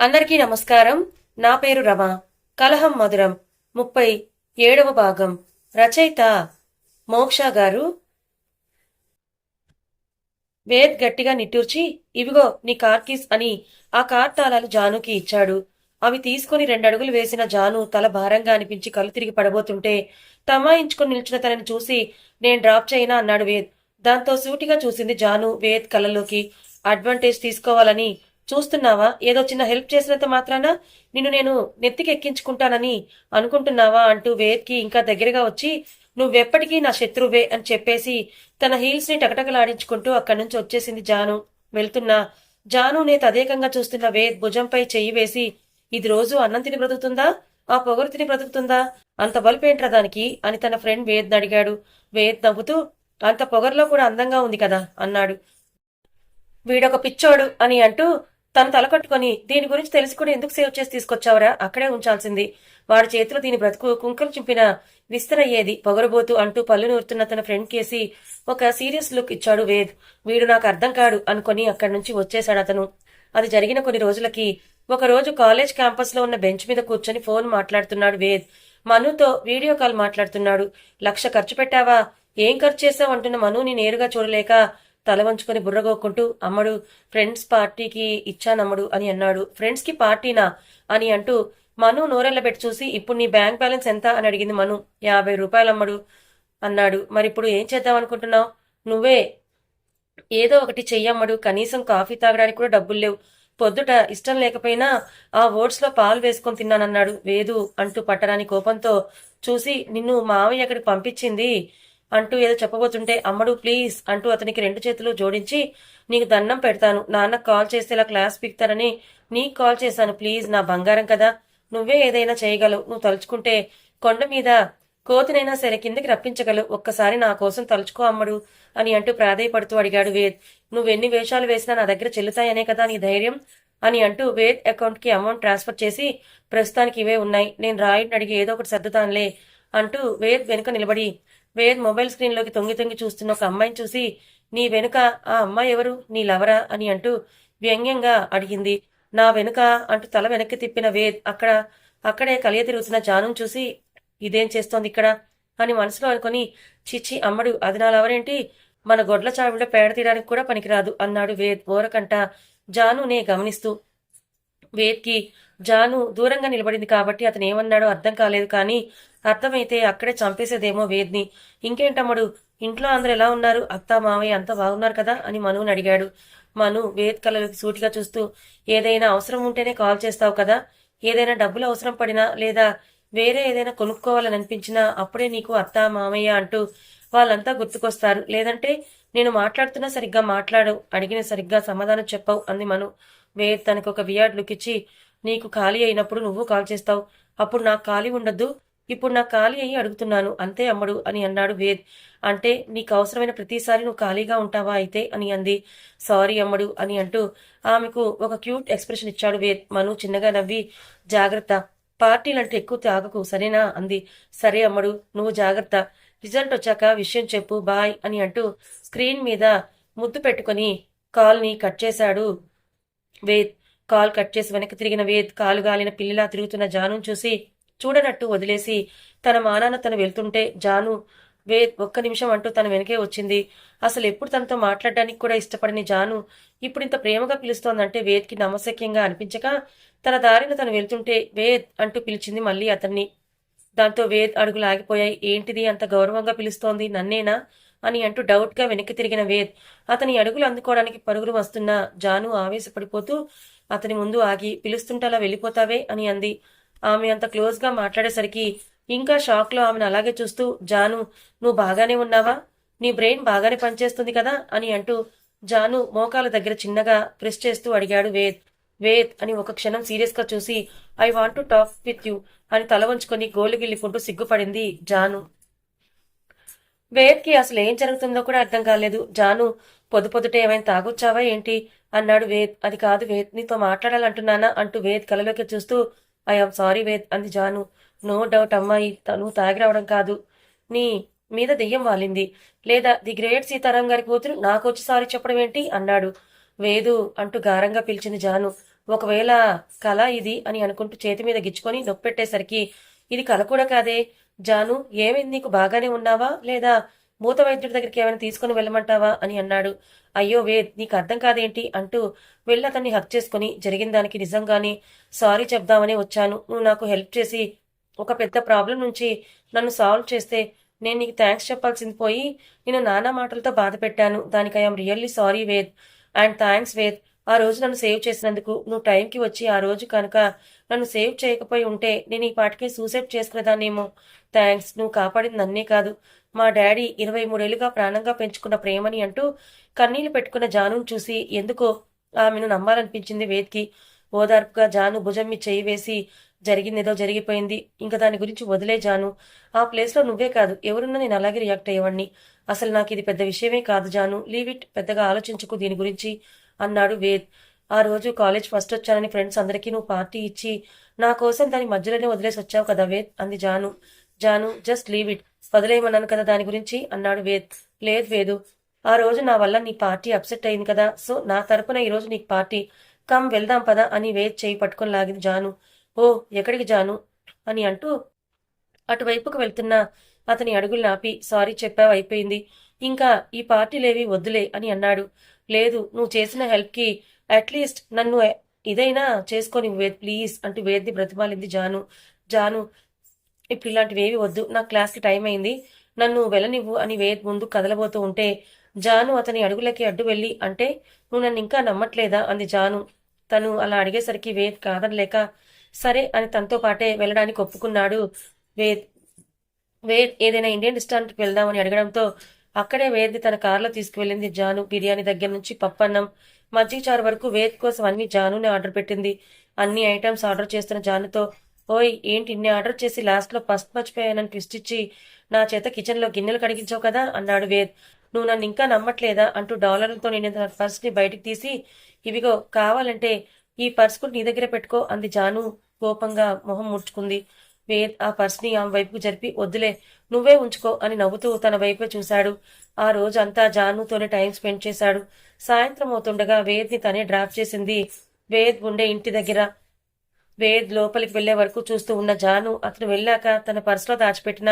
అందరికీ నమస్కారం. నా పేరు రమ. కలహం మధురం. ముప్పై ఏడవ భాగం. రచయిత మోక్ష గారు. వేద్ గట్టిగా నిట్టూర్చి ఇవిగో నీ కార్ కీస్ అని ఆ కార్ తాళాలు జానుకి ఇచ్చాడు. అవి తీసుకుని రెండడుగులు వేసిన జాను తల భారంగా అనిపించి కళ్ళు తిరిగి పడబోతుంటే తమాయించుకుని నిల్చున్న తనని చూసి నేను డ్రాప్ చేయనా? అన్నాడు వేద్. దాంతో సూటిగా చూసింది జాను వేద్ కళ్ళలోకి అడ్వాంటేజ్ తీసుకోవాలని చూస్తున్నావా? ఏదో చిన్న హెల్ప్ చేసినంత మాత్రాన నిన్ను నేను నెత్తికి ఎక్కించుకుంటానని అనుకుంటున్నావా అంటూ వేద్కి ఇంకా దగ్గరగా వచ్చి నువ్వెప్పటికీ నా శత్రువే అని చెప్పేసి తన హీల్స్ని టకటకలాడించుకుంటూ అక్కడి నుంచి వచ్చేసింది జాను. వెళ్తున్నా జానునే తదేకంగా చూస్తున్న వేద్ భుజంపై చెయ్యి వేసి ఇది రోజు అన్నం తిని బ్రతుకుతుందా? ఆ పొగరు తిని బ్రతుకుతుందా? అంత బలుపేంట్రా దానికి? అని తన ఫ్రెండ్ వేద్ అడిగాడు. వేద్ నవ్వుతూ అంత పొగరులో కూడా అందంగా ఉంది కదా అన్నాడు. వీడొక పిచ్చోడు అని అంటూ తను తలకట్టుకుని దీని గురించి తెలిసి కూడా ఎందుకు సేవ్ చేసి తీసుకొచ్చావురా? అక్కడే ఉంచాల్సింది. వాడి చేతిలో దీని బ్రతుకు కుంకలు చింపిన విస్తరయ్యేది పొగరబోతూ అంటూ పళ్ళు నూరుతున్న తన ఫ్రెండ్ కేసి ఒక సీరియస్ లుక్ ఇచ్చాడు వేద్. వీడు నాకు అర్థం కాడు అనుకొని అక్కడి నుంచి వచ్చేశాడు అతను. అది జరిగిన కొన్ని రోజులకి ఒకరోజు కాలేజ్ క్యాంపస్లో ఉన్న బెంచ్ మీద కూర్చొని ఫోన్ మాట్లాడుతున్నాడు వేద్. మనుతో వీడియో కాల్ మాట్లాడుతున్నాడు. లక్ష ఖర్చు పెట్టావా? ఏం ఖర్చు చేసావు అంటున్న మనుని నేరుగా చూడలేక తల వంచుకొని బుర్రగోక్కుంటూ అమ్మడు ఫ్రెండ్స్ పార్టీకి ఇచ్చానమ్మడు అని అన్నాడు. ఫ్రెండ్స్కి పార్టీనా? అని అంటూ మను నోరెళ్ళబెట్టి చూసి ఇప్పుడు నీ బ్యాంక్ బ్యాలెన్స్ ఎంత? అని అడిగింది మను. యాభై రూపాయలమ్మడు అన్నాడు. మరి ఇప్పుడు ఏం చేద్దాం అనుకుంటున్నావు? నువ్వే ఏదో ఒకటి చెయ్యమ్మడు కనీసం కాఫీ తాగడానికి కూడా డబ్బులు లేవు. పొద్దుట ఇష్టం లేకపోయినా ఆ ఓట్స్లో పాలు వేసుకొని తిన్నానన్నాడు. వేదు అంటూ పట్టరాని కోపంతో చూసి నిన్ను మావయ్య అక్కడికి పంపించింది అంటూ ఏదో చెప్పబోతుంటే అమ్మడు ప్లీజ్ అంటూ అతనికి రెండు చేతులు జోడించి నీకు దండం పెడతాను. నాన్న కాల్ చేస్తే ఇలా క్లాస్ పిక్తారని నీకు కాల్ చేశాను. ప్లీజ్ నా బంగారం కదా. నువ్వే ఏదైనా చేయగలవు. నువ్వు తలుచుకుంటే కొండ మీద కోతినైనా సరే కిందకి రప్పించగలవు. ఒక్కసారి నా కోసం తలుచుకో అమ్మడు అని అంటూ ప్రాధేయపడుతూ అడిగాడు వేద్. నువ్వెన్ని వేషాలు వేసినా నా దగ్గర చెల్లుతాయనే కదా నీ ధైర్యం అని అంటూ వేద్ అకౌంట్కి అమౌంట్ ట్రాన్స్ఫర్ చేసి ప్రస్తుతానికి ఇవే ఉన్నాయి. నేను రాయుడిని అడిగి ఏదో ఒకటి సర్దుతానులే అంటూ వేద్ వెనుక నిలబడి వేద్ మొబైల్ స్క్రీన్లోకి తొంగి తొంగి చూస్తున్న ఒక అమ్మాయిని చూసి నీ వెనుక ఆ అమ్మాయి ఎవరు? నీ లవరా? అని అంటూ వ్యంగ్యంగా అడిగింది. నా వెనుక అంటూ తల వెనక్కి తిప్పిన వేద్ అక్కడ అక్కడే కలియ తిరుగుతున్న జాను చూసి ఇదేం చేస్తోంది ఇక్కడ? అని మనసులో అనుకుని చిచ్చి అమ్మడు అది నా లవరేంటి మన గొడ్ల చావిలో పేడ తీయడానికి కూడా పనికిరాదు అన్నాడు వేద్ ఓరకంట జానునే గమనిస్తూ. వేద్కి జాను దూరంగా నిలబడింది కాబట్టి అతను ఏమన్నాడో అర్థం కాలేదు కానీ అర్థమైతే అక్కడే చంపేసేదేమో వేద్ని. ఇంకేంటమ్మడు? ఇంట్లో అందరు ఎలా ఉన్నారు? అత్త మావయ్య అంతా బాగున్నారు కదా అని మనువుని అడిగాడు. మను వేద్ కళ్ళలోకి సూటిగా చూస్తూ ఏదైనా అవసరం ఉంటేనే కాల్ చేస్తావు కదా? ఏదైనా డబ్బులు అవసరం పడినా లేదా వేరే ఏదైనా కొనుక్కోవాలని అనిపించినా అప్పుడే నీకు అత్త మామయ్య అంటూ వాళ్ళంతా గుర్తుకొస్తారు. లేదంటే నేను మాట్లాడుతున్నా సరిగ్గా మాట్లాడు అడిగిన సరిగ్గా సమాధానం చెప్పవు అంది మను. వేద్ తనకు ఒక వియార్డ్ లుక్ ఇచ్చి నీకు ఖాళీ అయినప్పుడు నువ్వు కాల్ చేస్తావు. అప్పుడు నాకు ఖాళీ ఉండద్దు. ఇప్పుడు నాకు ఖాళీ అయ్యి అడుగుతున్నాను. అంతే అమ్మడు అని అన్నాడు వేద్. అంటే నీకు అవసరమైన ప్రతిసారి నువ్వు ఖాళీగా ఉంటావా అయితే? అని అంది. సారీ అమ్మడు అని అంటూ ఆమెకు ఒక క్యూట్ ఎక్స్ప్రెషన్ ఇచ్చాడు వేద్. మను చిన్నగా నవ్వి జాగ్రత్త. పార్టీలంటే ఎక్కువ తాగకు సరేనా? అంది. సరే అమ్మడు నువ్వు జాగ్రత్త. రిజల్ట్ వచ్చాక విషయం చెప్పు బాయ్ అని అంటూ స్క్రీన్ మీద ముద్దు పెట్టుకుని కాల్ని కట్ చేశాడు వేద్ కాల్ కట్ చేసి వెనక్కి తిరిగిన వేద్ కాలు గాలిన పిల్లిలా తిరుగుతున్న జాను చూసి చూడనట్టు వదిలేసి తన మానాన తను వెళ్తుంటే జాను వేద్ ఒక్క నిమిషం అంటూ తన వెనకే వచ్చింది. అసలు ఎప్పుడు తనతో మాట్లాడడానికి కూడా ఇష్టపడని జాను ఇప్పుడు ఇంత ప్రేమగా పిలుస్తోందంటే వేద్కి నమ్మశక్యంగా అనిపించక తన దారిన తను వెళ్తుంటే వేద్ అంటూ పిలిచింది మళ్ళీ అతన్ని. దాంతో వేద్ అడుగులు ఆగిపోయాయి ఏంటిది అంత గౌరవంగా పిలుస్తోంది? నన్నేనా? అని అంటూ డౌట్గా వెనక్కి తిరిగిన వేద్ అతని అడుగులు అందుకోవడానికి పరుగులు వస్తున్న జాను ఆవేశపడిపోతూ అతని ముందు ఆగి పిలుస్తుంటే అలా వెళ్ళిపోతావే అని అంది. ఆమె అంత క్లోజ్గా మాట్లాడేసరికి ఇంకా షాక్లో ఆమెను అలాగే చూస్తూ జాను నువ్వు బాగానే ఉన్నావా? నీ బ్రెయిన్ బాగానే పనిచేస్తుంది కదా? అని అంటూ జాను మోకాల దగ్గర చిన్నగా ప్రెస్ చేస్తూ అడిగాడు వేద్. వేద్ అని ఒక క్షణం సీరియస్గా చూసి I want to talk with you అని తల వంచుకొని గోలు గిల్లికుంటూ సిగ్గుపడింది జాను. వేద్కి అసలు ఏం జరుగుతుందో కూడా అర్థం కాలేదు. జాను పొద్దు పొద్దుటే ఏమైనా తాగొచ్చావా ఏంటి? అన్నాడు వేద్. అది కాదు వేద్ నీతో మాట్లాడాలంటున్నానా? అంటూ వేద్ కలలోకి చూస్తూ ఐఎమ్ సారీ వేద్ అంది జాను. నో డౌట్ అమ్మాయి తను తాగి రావడం కాదు. నీ మీద దెయ్యం వాలింది. లేదా ది గ్రేట్ సీతారాం గారి కూతురు నాకు వచ్చి సారీ చెప్పడం ఏంటి? అన్నాడు వేదు అంటూ గారంగా పిలిచింది జాను. ఒకవేళ కళ ఇది అని అనుకుంటూ చేతి మీద గిచ్చుకొని నొప్పెట్టేసరికి ఇది కళ కూడా కాదే. జాను ఏమైంది? నీకు బాగానే ఉన్నావా? లేదా మూత వైద్యుడి దగ్గరికి ఏమైనా తీసుకుని వెళ్ళమంటావా? అని అన్నాడు. అయ్యో వేద్ నీకు అర్థం కాదేంటి? అంటూ వెళ్ళి అతన్ని హక్ చేసుకుని జరిగిన దానికి నిజంగానే సారీ చెప్దామని వచ్చాను. నువ్వు నాకు హెల్ప్ చేసి ఒక పెద్ద ప్రాబ్లం నుంచి నన్ను సాల్వ్ చేస్తే నేను నీకు థ్యాంక్స్ చెప్పాల్సింది పోయి నేను నానా మాటలతో బాధ పెట్టాను దానికి I'm really sorry Ved. And thanks Ved ఆ రోజు నన్ను సేవ్ చేసినందుకు నువ్వు టైంకి వచ్చి ఆ రోజు కనుక నన్ను సేవ్ చేయకపోయి ఉంటే నేను ఈ పాటికి సూసైడ్ చేసుకునేదాన్నేమో. థ్యాంక్స్ నువ్వు కాపాడింది నన్నే కాదు. మా డాడీ ఇరవై మూడేళ్ళుగా ప్రాణంగా పెంచుకున్న ప్రేమని అంటూ కన్నీళ్ళు పెట్టుకున్న జానును చూసి ఎందుకో ఆమెను నమ్మాలనిపించింది వేద్కి. ఓదార్పుగా జాను భుజం మీ చేయి వేసి జరిగిందేదో జరిగిపోయింది. ఇంకా దాని గురించి వదిలే జాను. ఆ ప్లేస్లో నువ్వే కాదు ఎవరున్నా నేను అలాగే రియాక్ట్ అయ్యేవాడిని. అసలు నాకు ఇది పెద్ద విషయమే కాదు జాను. లీవ్ ఇట్ పెద్దగా ఆలోచించుకు దీని గురించి. అన్నాడు వేద్. ఆ రోజు కాలేజ్ ఫస్ట్ వచ్చానని ఫ్రెండ్స్ అందరికీ నువ్వు పార్టీ ఇచ్చి నా కోసం దాని మధ్యలోనే వదిలేసి వచ్చావు కదా వేద్ అంది Janu. Janu just leave it. వదిలేయమన్నాను కదా దాని గురించి అన్నాడు వేద్. లేదు వేదు. ఆ రోజు నా వల్ల నీ పార్టీ అప్సెట్ అయింది కదా సో నా తరపున ఈ రోజు నీకు పార్టీ. కమ్ వెళ్దాం పదా అని వేద్ చేయి పట్టుకొని లాగింది జాను. ఓ ఎక్కడికి జాను? అని అంటూ అటువైపుకు వెళ్తున్న అతని అడుగులు ఆపి సారీ చెప్పావు అయిపోయింది. ఇంకా ఈ పార్టీలేవి వద్దులే అని అన్నాడు. లేదు నువ్వు చేసిన హెల్ప్కి అట్లీస్ట్ నన్ను ఇదైనా చేసుకొని వేద్ ప్లీజ్ అంటూ వేద్ది బ్రతిమాలింది జాను. జాను ఇప్పుడు ఇలాంటివి ఏవి వద్దు నా క్లాస్కి టైం అయింది నన్ను వెళ్ళనివ్వు అని వేద్ ముందు కదలబోతూ ఉంటే జాను అతని అడుగులకి అడ్డు వెళ్ళి అంటే నువ్వు నన్ను ఇంకా నమ్మట్లేదా? అంది జాను. తను అలా అడిగేసరికి వేద్ కాదనలేక సరే అని తనతో పాటే వెళ్ళడానికి ఒప్పుకున్నాడు. వేద్ వేద్ ఏదైనా ఇండియన్ రెస్టారెంట్కి వెళ్దామని అడగడంతో అక్కడే వేద్ని తన కారులో తీసుకువెళ్ళింది జాను. బిర్యానీ దగ్గర నుంచి పప్పన్నం మజ్జిగ చారు వరకు వేద్ కోసం అన్ని జానునే ఆర్డర్ పెట్టింది. అన్ని ఐటమ్స్ ఆర్డర్ చేస్తున్న జానుతో ఓయ్ ఏంటి ఇన్ని ఆర్డర్ చేసి లాస్ట్లో పసుపు మర్చిపోయానని ట్విస్ట్ ఇచ్చి నా చేత కిచెన్లో గిన్నెలు కడిగించావు కదా అన్నాడు వేద్. నువ్వు నన్ను ఇంకా నమ్మట్లేదా అంటూ డాలర్లతో నేను తన పర్స్ని బయటికి తీసి ఇవిగో కావాలంటే ఈ పర్స్ కూడా నీ దగ్గర పెట్టుకో అంది జాను కోపంగా మొహం ముడుచుకుంది. వేద్ ఆ పర్స్ని ఆమె వైపుకు జరిపి వద్దులే నువ్వే ఉంచుకో అని నవ్వుతూ తన వైపే చూశాడు. ఆ రోజు అంతా జానుతోనే టైం స్పెండ్ చేశాడు. సాయంత్రం అవుతుండగా వేద్ని తనే డ్రాప్ చేసింది. వేద్ ఉండే ఇంటి దగ్గర వేద్ లోపలికి వెళ్ళే వరకు చూస్తూ ఉన్న జాను అతను వెళ్ళాక తన పర్సులో దాచిపెట్టిన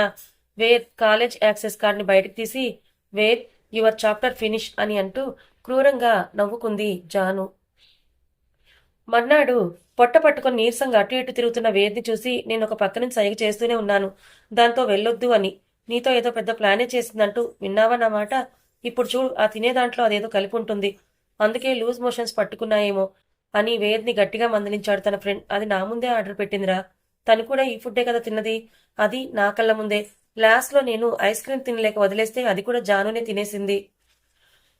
వేద్ కాలేజ్ యాక్సెస్ కార్డ్ని బయటకు తీసి వేద్ యువర్ చాప్టర్ ఫినిష్ అని అంటూ క్రూరంగా నవ్వుకుంది జాను. మర్నాడు పొట్ట పట్టుకొని నీరసంగా అటు ఇటు తిరుగుతున్న వేద్ని చూసి నేను ఒక పక్క నుంచి సైగ చేస్తూనే ఉన్నాను. దాంతో వెళ్ళొద్దు అని. నీతో ఏదో పెద్ద ప్లానే చేసిందంటూ విన్నావా నా మాట? ఇప్పుడు చూడు ఆ తినే దాంట్లో అదేదో కలిపి ఉంటుంది. అందుకే లూజ్ మోషన్స్ పట్టుకున్నాయేమో అని వేద్ని గట్టిగా మందలించాడు తన ఫ్రెండ్. అది నా ముందే ఆర్డర్ పెట్టిందిరా. తను కూడా ఈ ఫుడ్డే కదా తిన్నది. అది నా కళ్ళ ముందే. లాస్ట్లో నేను ఐస్ క్రీమ్ తినలేక వదిలేస్తే అది కూడా జానునే తినేసింది.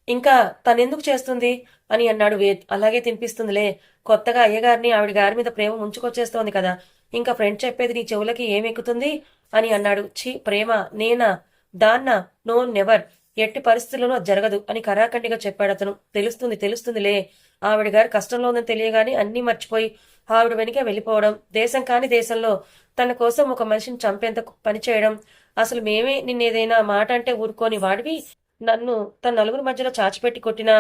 ఇంకా తనెందుకు చేస్తుంది? అని అన్నాడు వేద్. అలాగే తినిపిస్తుందిలే. కొత్తగా అయ్యగారిని ఆవిడ గారి మీద ప్రేమ ముంచుకొచ్చేస్తోంది కదా. ఇంకా ఫ్రెండ్ చెప్పేది నీ చెవులకి ఏమెక్కుతుంది? అని అన్నాడు. ఛీ ప్రేమ నేనా? దాన్నా నో నెవర్. ఎట్టి పరిస్థితుల్లోనూ అది జరగదు అని కరాఖండిగా చెప్పాడు అతను. తెలుస్తుంది తెలుస్తుందిలే. ఆవిడ గారు కష్టంలో ఉందని తెలియగానే అన్నీ మర్చిపోయి ఆవిడ వెనుక వెళ్ళిపోవడం దేశం కాని దేశంలో తన కోసం ఒక మనిషిని చంపేంత పని చేయడం. అసలు మేమే నిన్నేదైనా మాట అంటే ఊరుకోని వాడివి? నన్ను తన నలుగురు మధ్యలో చాచిపెట్టి కొట్టినా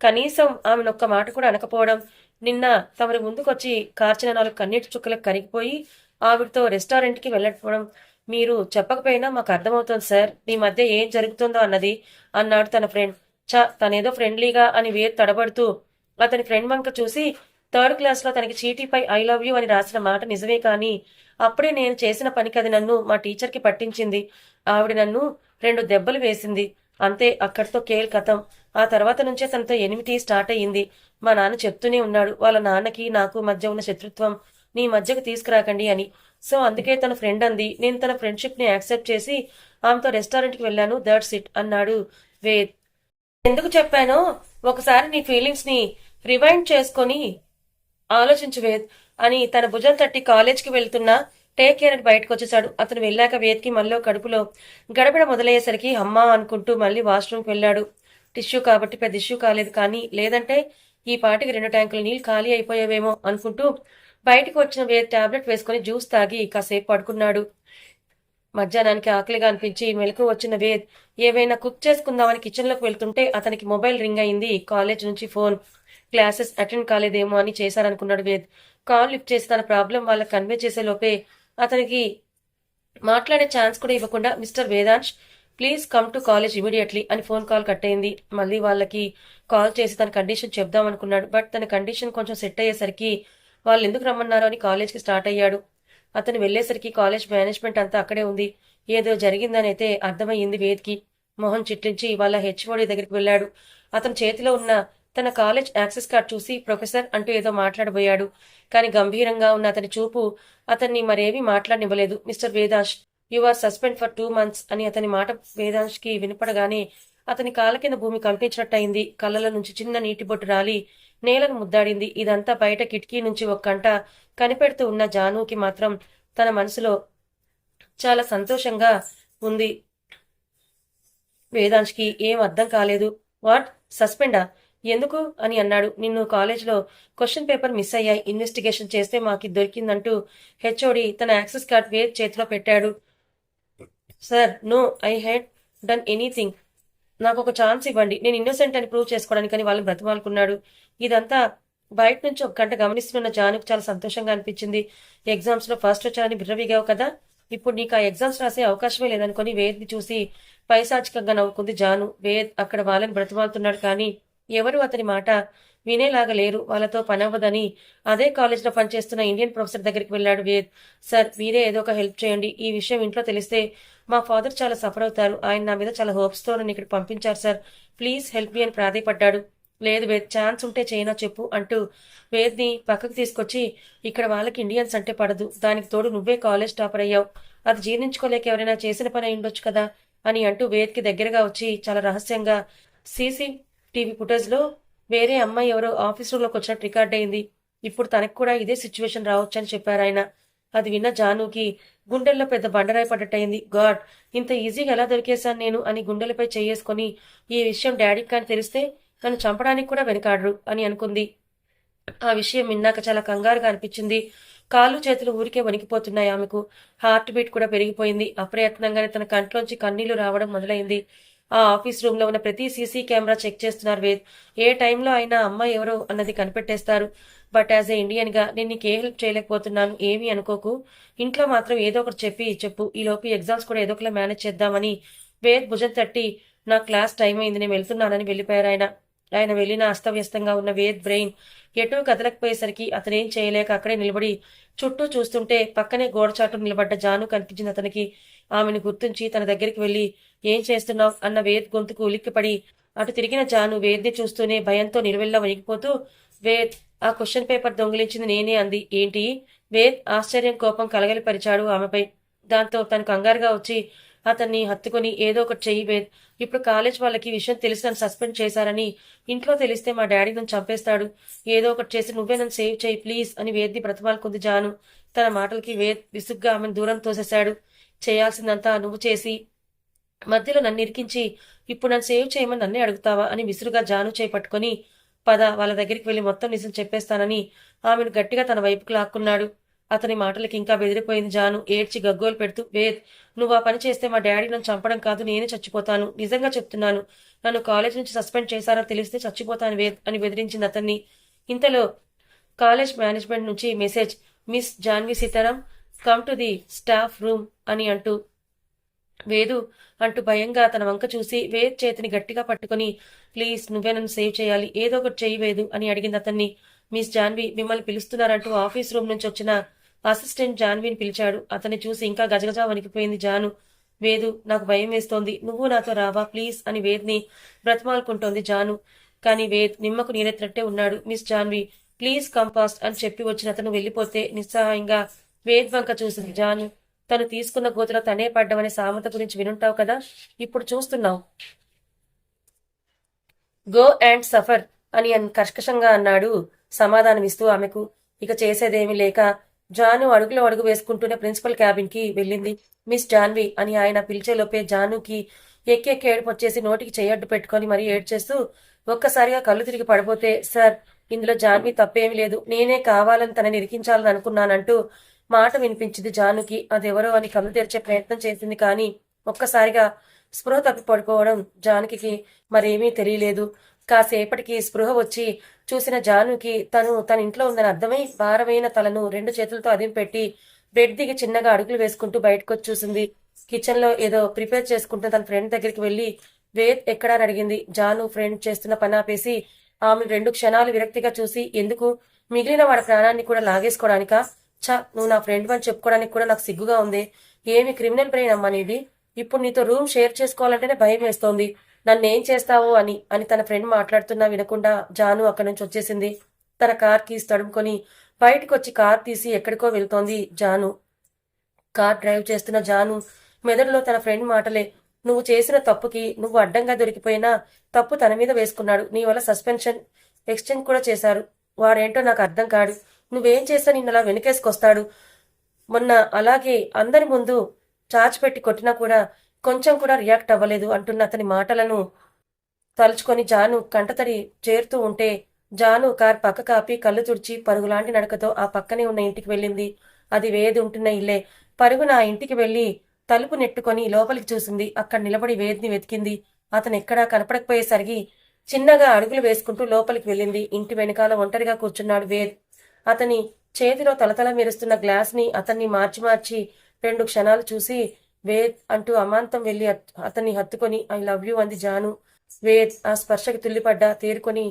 కనీసం ఆమెను ఒక్క మాట కూడా అనకపోవడం నిన్న తమరి ముందుకొచ్చి కార్చిన నాలుగు కన్నీటి చుక్కలకు కరిగిపోయి ఆవిడతో రెస్టారెంట్కి వెళ్ళకపోవడం మీరు చెప్పకపోయినా మాకు అర్థమవుతుంది సార్. మీ మధ్య ఏం జరుగుతుందో అన్నది అన్నాడు తన ఫ్రెండ్. చా తనేదో ఫ్రెండ్లీగా అని వేరు తడబడుతూ అతని ఫ్రెండ్ వంక చూసి థర్డ్ క్లాస్లో తనకి చీటీపై ఐ లవ్ యూ అని రాసిన మాట నిజమే కానీ అప్పుడే నేను చేసిన పనికి అది నన్ను మా టీచర్కి పట్టించింది. ఆవిడ నన్ను రెండు దెబ్బలు వేసింది. అంతే అక్కడితో కేల్ కథం. ఆ తర్వాత నుంచే తనతో ఎనిమిది స్టార్ట్ అయ్యింది. మా నాన్న చెప్తూనే ఉన్నాడు వాళ్ళ నాన్నకి నాకు మధ్య ఉన్న శత్రుత్వం నీ మధ్యకు తీసుకురాకండి అని. సో అందుకే తన ఫ్రెండ్ అంది. నేను తన ఫ్రెండ్షిప్ని యాక్సెప్ట్ చేసి ఆమెతో రెస్టారెంట్కి వెళ్ళాను. దట్స్ ఇట్ అన్నాడు వేద్. ఎందుకు చెప్పానో? ఒకసారి నీ ఫీలింగ్స్ని రివైండ్ చేసుకొని ఆలోచించు వేద్ అని తన భుజం తట్టి కాలేజ్కి వెళ్తున్నా. టేక్ కేర్ అని బయటకు వచ్చేసాడు అతను వెళ్ళాక వేతికి మళ్ళీ కడుపులో గడపడ మొదలయ్యేసరికి అమ్మా అనుకుంటూ మళ్ళీ వాష్రూమ్కి వెళ్ళాడు. టిష్యూ కాబట్టి పెద్ద ఇష్యూ కాలేదు కానీ లేదంటే ఈ పాటికి రెండు ట్యాంకుల నీళ్ళు ఖాళీ అయిపోయావేమో అనుకుంటూ బయటకు వచ్చిన వేద్ టాబ్లెట్ వేసుకుని జ్యూస్ తాగి కాసేపు పడుకున్నాడు. మధ్యాహ్నానికి ఆకలిగా అనిపించి మెలకు వచ్చిన వేద్ ఏవైనా కుక్ చేసుకుందామని కిచెన్లోకి వెళ్తుంటే అతనికి మొబైల్ రింగ్ అయింది. కాలేజ్ నుంచి ఫోన్. క్లాసెస్ అటెండ్ కాలేదేమో అని చేశారనుకున్నాడు వేద్ కాల్ లిఫ్ట్ చేసి తన ప్రాబ్లం వాళ్ళకి కన్వే చేసే లోపే అతనికి మాట్లాడే ఛాన్స్ కూడా ఇవ్వకుండా mister Vedansh please come to college immediately అని ఫోన్ కాల్ కట్ అయింది. మళ్ళీ వాళ్ళకి కాల్ చేసి తన కండిషన్ చెప్దాం అనుకున్నాడు. బట్ తన కండిషన్ కొంచెం సెట్ అయ్యేసరికి వాళ్ళు ఎందుకు రమ్మన్నారో అని కాలేజ్కి స్టార్ట్ అయ్యాడు. అతను వెళ్ళేసరికి కాలేజ్ మేనేజ్మెంట్ అంతా అక్కడే ఉంది. ఏదో జరిగిందని అయితే అర్థమయ్యింది వేద్కి. మొహం చిట్లించి వాళ్ళ హెచ్ఓడి దగ్గరికి వెళ్ళాడు. అతని చేతిలో ఉన్న తన కాలేజ్ యాక్సెస్ కార్డ్ చూసి ప్రొఫెసర్ అంటూ ఏదో మాట్లాడబోయాడు. కానీ గంభీరంగా ఉన్న అతని చూపు అతన్ని మరేమీ మాట్లాడనివ్వలేదు. Mister Vedansh you are suspend for two months అని అతని మాట వేదాంష్కి వినపడగానే అతని కాళ్ళ కింద భూమి కంపించినట్టయింది. కళ్ళల నుంచి చిన్న నీటి బొట్టు రాలి నేలను ముద్దాడింది. ఇదంతా బయట కిటికీ నుంచి ఒక గంట కనిపెడుతూ ఉన్న జానుకి మాత్రం తన మనసులో చాలా సంతోషంగా ఉంది. వేదాంష్కి ఏం అర్థం కాలేదు. వాట్? సస్పెండా? ఎందుకు అని అన్నాడు. నిన్ను కాలేజ్లో క్వశ్చన్ పేపర్ మిస్ అయ్యాయి. ఇన్వెస్టిగేషన్ చేస్తే మాకి దొరికిందంటూ హెచ్ఓడి తన యాక్సెస్ కార్డ్ వేర్ చేతిలో పెట్టాడు. Sir no I had done anything. నాకు ఒక ఛాన్స్ ఇవ్వండి. నేను ఇన్నోసెంట్ అని ప్రూవ్ చేసుకోవడానికని వాళ్ళని బ్రతిమాలుకున్నాడు. ఇదంతా బయట నుంచి ఒక గంట గమనిస్తున్న జానుకు చాలా సంతోషంగా అనిపించింది. ఎగ్జామ్స్లో ఫస్ట్ వచ్చానని బిర్రవిగావు కదా? ఇప్పుడు నీకు ఆ ఎగ్జామ్స్ రాసే అవకాశమే లేదనుకుని వేద్ని చూసి పైశాచికంగా నవ్వుకుంది జాను. వేద్ అక్కడ వాళ్ళని బ్రతిమాలుతున్నాడు కానీ ఎవరు అతని మాట వినేలాగా లేరు. వాళ్ళతో పనవ్వదని అదే కాలేజ్లో పనిచేస్తున్న ఇండియన్ ప్రొఫెసర్ దగ్గరికి వెళ్ళాడు వేద్. సార్ మీరే ఏదో ఒక హెల్ప్ చేయండి. ఈ విషయం ఇంట్లో తెలిస్తే మా ఫాదర్ చాలా సఫర్ అవుతారు. ఆయన నా మీద చాలా హోప్స్తో నన్ను ఇక్కడ పంపించారు సార్. ప్లీజ్ హెల్ప్ మీ అని ప్రాధేయపడ్డాడు. లేదు వేద్ ఛాన్స్ ఉంటే చేయనా చెప్పు అంటూ వేద్ని పక్కకు తీసుకొచ్చి ఇక్కడ వాళ్ళకి ఇండియన్స్ అంటే పడదు. దానికి తోడు నువ్వే కాలేజ్ టాపర్ అయ్యావు. అది జీర్ణించుకోలేక ఎవరైనా చేసిన పని అయి ఉండొచ్చు కదా అని అంటూ వేద్కి దగ్గరగా వచ్చి చాలా రహస్యంగా సీసీ టీవీ ఫుటేజ్లో వేరే అమ్మాయి ఎవరో ఆఫీస్ రూమ్లోకి వచ్చినట్టు రికార్డ్ అయింది. ఇప్పుడు తనకు కూడా ఇదే సిచ్యువేషన్ అని చెప్పారు ఆయన. అది విన్న జానుకి గుండెల్లో పెద్ద బండరాయి పడ్డట్టయింది. గాడ్ ఇంత ఈజీగా ఎలా దొరికేశాను నేను అని గుండెలపై చేసుకొని ఈ విషయం డాడీకి కానీ తెలిస్తే నన్ను చంపడానికి కూడా వెనకాడరు అని అనుకుంది. ఆ విషయం విన్నాక చాలా కంగారుగా అనిపించింది. కాళ్ళు చేతులు ఊరికే వణికిపోతున్నాయి ఆమెకు. హార్ట్ బీట్ కూడా పెరిగిపోయింది. అప్రయత్నంగానే తన కంట్లోంచి కన్నీళ్ళు రావడం మొదలైంది. ఆ ఆఫీస్ రూమ్లో ఉన్న ప్రతి సీసీ కెమెరా చెక్ చేస్తున్నారు వేద్. ఏ టైంలో అయినా అమ్మాయి ఎవరో అన్నది కనిపెట్టేస్తారు. బట్ యాజ్ ఏ ఇండియన్గా నేను నీకు ఏ హెల్ప్ చేయలేకపోతున్నాను ఏమీ అనుకోకు. ఇంట్లో మాత్రం ఏదో ఒకటి చెప్పి చెప్పు. ఈ లోపు ఎగ్జామ్స్ కూడా ఏదో ఒకలా మేనేజ్ చేద్దామని వేద్ భుజం తట్టి నా క్లాస్ టైం అయింది నేను వెళ్తున్నానని వెళ్ళిపోయారు ఆయన. ఆయన వెళ్ళిన అస్తవ్యస్తంగా ఉన్న వేద్ బ్రెయిన్ ఎటూ కదలకపోయేసరికి అతనేం చేయలేక అక్కడే నిలబడి చుట్టూ చూస్తుంటే పక్కనే గోడచాటు నిలబడ్డ జాను కనిపించింది అతనికి. ఆమెను గుర్తించి తన దగ్గరికి వెళ్ళి ఏం చేస్తున్నావు? అన్న వేద్ గొంతుకు ఉలిక్కిపడి అటు తిరిగిన జాను వేద్ని చూస్తూనే భయంతో నిలువెల్లా వణికిపోతూ వేద్ ఆ క్వశ్చన్ పేపర్ దొంగిలించింది నేనే అంది. ఏంటి? వేద్ ఆశ్చర్యం కోపం కలగలిపరిచాడు ఆమెపై. దాంతో తను కంగారుగా వచ్చి అతన్ని హత్తుకుని ఏదో ఒకటి చెయ్యి వేద్. ఇప్పుడు కాలేజ్ వాళ్ళకి విషయం తెలిసి నన్ను సస్పెండ్ చేశారని ఇంట్లో తెలిస్తే మా డాడీ నన్ను చంపేస్తాడు. ఏదో ఒకటి చేసి నువ్వే నన్ను సేవ్ చేయి ప్లీజ్ అని వేద్ని బ్రతమాలకుంది జాను. తన మాటలకి వేద్ విసుగ్గా ఆమెను దూరం తోసేశాడు. చేయాల్సిందంతా నువ్వు చేసి మధ్యలో నన్ను ఇరికించి ఇప్పుడు నన్ను సేవ్ చేయమని నన్నే అడుగుతావా అని విసురుగా జాను చేపట్టుకొని పద వాళ్ళ దగ్గరికి వెళ్ళి మొత్తం నిజం చెప్పేస్తానని ఆమెను గట్టిగా తన వైపుకు లాక్కున్నాడు. అతని మాటలకి ఇంకా బెదిరిపోయింది జాను. ఏడ్చి గగ్గోలు పెడుతూ వేద్ నువ్వు ఆ పని చేస్తే మా డాడీ నన్ను చంపడం కాదు నేనే చచ్చిపోతాను. నిజంగా చెప్తున్నాను. నన్ను కాలేజ్ నుంచి సస్పెండ్ చేశారో తెలిస్తే చచ్చిపోతాను వేద్ అని బెదిరించింది అతన్ని. ఇంతలో కాలేజ్ మేనేజ్మెంట్ నుంచి message miss Janvi Sitaram come to the staff room అని అంటూ వేదు అంటూ భయంగా తన వంక చూసి వేద్ చేతిని గట్టిగా పట్టుకుని ప్లీజ్ నువ్వే నన్ను సేవ్ చేయాలి. ఏదో ఒకటి చెయ్యి వేదు అని అడిగింది అతన్ని. మిస్ జాన్వి మిమ్మల్ని పిలుస్తున్నారంటూ ఆఫీస్ రూమ్ నుంచి వచ్చిన అసిస్టెంట్ జాన్విని పిలిచాడు. అతన్ని చూసి ఇంకా గజగజా వణికిపోయింది జాను. వేదు నాకు భయం వేస్తోంది. నువ్వు నాతో రావా? ప్లీజ్ అని వేద్ని బ్రతమాలుకుంటోంది జాను. కానీ వేద్ నిమ్మకు నీరెత్తినట్టే ఉన్నాడు. మిస్ జాన్వి ప్లీజ్ కంపాస్ట్ అని చెప్పి వచ్చిన అతను వెళ్ళిపోతే నిస్సహాయంగా వేద్ వంక చూసింది జాను తను తీసుకున్న గోతులో తనే పడ్డమనే సామెత గురించి వినుంటావు కదా? ఇప్పుడు చూస్తున్నావు. గో అండ్ సఫర్ అని అన్ కర్కశంగా అన్నాడు. సమాధానమిస్తూ ఆమెకు ఇక చేసేదేమీ లేక జాను అడుగులో అడుగు వేసుకుంటూనే ప్రిన్సిపల్ క్యాబిన్కి వెళ్ళింది. మిస్ జాన్వి అని ఆయన పిలిచేలోపే జానుకి ఎక్కి ఏడుపొచ్చేసి ఏడుపు వచ్చేసి నోటికి చేయడ్డు పెట్టుకొని మరీ ఏడ్చేస్తూ ఒక్కసారిగా కళ్ళు తిరిగి పడిపోతే సార్ ఇందులో జాన్వి తప్పేమీ లేదు. నేనే కావాలని తనని ఇరికించాలని అనుకున్నానంటూ మాట వినిపించింది జానుకి. అదెవరో అని కళ్ళు తెరిచే ప్రయత్నం చేసింది కానీ ఒక్కసారిగా స్పృహ తప్పి పడుకోవడం జానకి మరేమీ తెలియలేదు. కాసేపటికి స్పృహ వచ్చి చూసిన జానుకి తను తన ఇంట్లో ఉందని అర్థమై భారమైన తలను రెండు చేతులతో అదింపెట్టి బెడ్ దిగి చిన్నగా అడుగులు వేసుకుంటూ బయటకొచ్చి చూసింది. కిచెన్లో ఏదో ప్రిపేర్ చేసుకుంటూ తన ఫ్రెండ్ దగ్గరికి వెళ్ళి వేద్ ఎక్కడా? అడిగింది. జాను ఫ్రెండ్ చేస్తున్న పని ఆపేసి ఆమె రెండు క్షణాలు విరక్తిగా చూసి ఎందుకు? మిగిలిన వాడి ప్రాణాన్ని కూడా లాగేసుకోవడానికా చా నువ్వు నా ఫ్రెండ్ అని చెప్పుకోవడానికి కూడా నాకు సిగ్గుగా ఉంది. ఏమి క్రిమినల్ బ్రెయిన్ అమ్మా నీది? ఇప్పుడు నీతో రూమ్ షేర్ చేసుకోవాలంటేనే భయం వేస్తోంది. నన్ను ఏం చేస్తావు అని అని తన ఫ్రెండ్ మాట్లాడుతున్నా వినకుండా జాను అక్కడి నుంచి వచ్చేసింది. తన కార్ కీస్ తడుముకొని బయటకు వచ్చి కార్ తీసి ఎక్కడికో వెళ్తోంది జాను. కార్ డ్రైవ్ చేస్తున్న జాను మెదడులో తన ఫ్రెండ్ మాటలే. నువ్వు చేసిన తప్పుకి నువ్వు అడ్డంగా దొరికిపోయినా తప్పు తన మీద వేసుకున్నాడు. నీ వల్ల సస్పెన్షన్ ఎక్స్చేంజ్ కూడా చేశారు. వాడేంటో నాకు అర్థం కాడు నువ్వేం చేసా నిన్నలా అలా వెనకేసుకొస్తాడు. మొన్న అలాగే అందరి ముందు చాచిపెట్టి కొట్టినా కూడా కొంచెం కూడా రియాక్ట్ అవ్వలేదు అంటున్న అతని మాటలను తలుచుకొని జాను కంటతడి చేరుతూ ఉంటే జాను కార్ పక్క కాపి కళ్ళు తుడిచి పరుగులాంటి నడకతో ఆ పక్కనే ఉన్న ఇంటికి వెళ్ళింది. అది వేది ఉంటున్న ఇల్లే. పరుగున ఆ ఇంటికి వెళ్ళి తలుపు నెట్టుకొని లోపలికి చూసింది. అక్కడ నిలబడి వేదిని వెతికింది. అతను ఎక్కడా కనపడకపోయేసరికి చిన్నగా అడుగులు వేసుకుంటూ లోపలికి వెళ్ళింది. ఇంటి వెనకాల ఒంటరిగా కూర్చున్నాడు వేద్. అతని చేతిలో తలతల మెరుస్తున్న గ్లాస్ని అతన్ని మార్చి మార్చి రెండు క్షణాలు చూసి వేద్ అంటూ అమాంతం వెళ్ళి అతన్ని హత్తుకొని ఐ లవ్ యూ అంది జాను. వేద్ ఆ స్పర్శకి తుల్లిపడ్డా తేరుకొని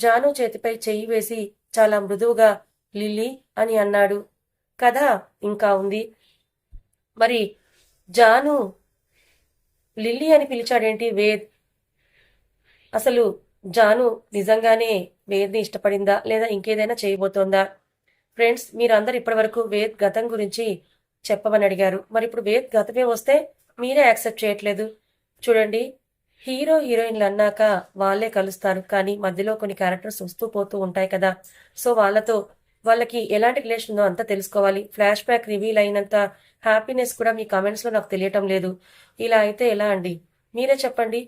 జాను చేతిపై చెయ్యి వేసి చాలా మృదువుగా లిల్లీ అని అన్నాడు. కథ ఇంకా ఉంది. మరి జాను లిల్లీ అని పిలిచాడేంటి వేద్? అసలు జాను నిజంగానే వేద్ని ఇష్టపడిందా లేదా ఇంకేదైనా చేయబోతోందా? ఫ్రెండ్స్ మీరందరూ ఇప్పటివరకు వేద్ గతం గురించి చెప్పమని అడిగారు. మరి ఇప్పుడు వేద్ గతమే వస్తే మీరే యాక్సెప్ట్ చేయట్లేదు. చూడండి హీరో హీరోయిన్లు అన్నాక వాళ్ళే కలుస్తారు. కానీ మధ్యలో కొన్ని క్యారెక్టర్స్ వస్తూ పోతూ ఉంటాయి కదా. సో వాళ్ళతో వాళ్ళకి ఎలాంటి రిలేషన్ ఉందో అంతా తెలుసుకోవాలి. ఫ్లాష్ బ్యాక్ రివీల్ అయినంత హ్యాపీనెస్ కూడా మీ కమెంట్స్లో నాకు తెలియటం లేదు. ఇలా అయితే ఎలా అండి? మీరే చెప్పండి.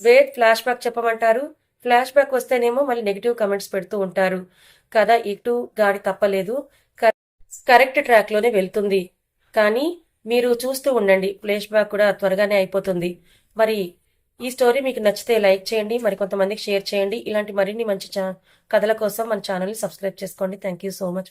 వేద్ ఫ్లాష్ బ్యాక్ చెప్పమంటారు? ఫ్లాష్ బ్యాక్ వస్తేనేమో మళ్ళీ నెగిటివ్ కమెంట్స్ పెడుతూ ఉంటారు. కదా ఇటు గాడి తప్పలేదు. కరెక్ట్ ట్రాక్లోనే వెళ్తుంది. కానీ మీరు చూస్తూ ఉండండి. ఫ్లాష్ బ్యాక్ కూడా త్వరగానే అయిపోతుంది. మరి ఈ స్టోరీ మీకు నచ్చితే లైక్ చేయండి. మరి కొంతమందికి షేర్ చేయండి. ఇలాంటి మరిన్ని మంచి కథల కోసం మన ఛానల్ని సబ్స్క్రైబ్ చేసుకోండి. Thank you so much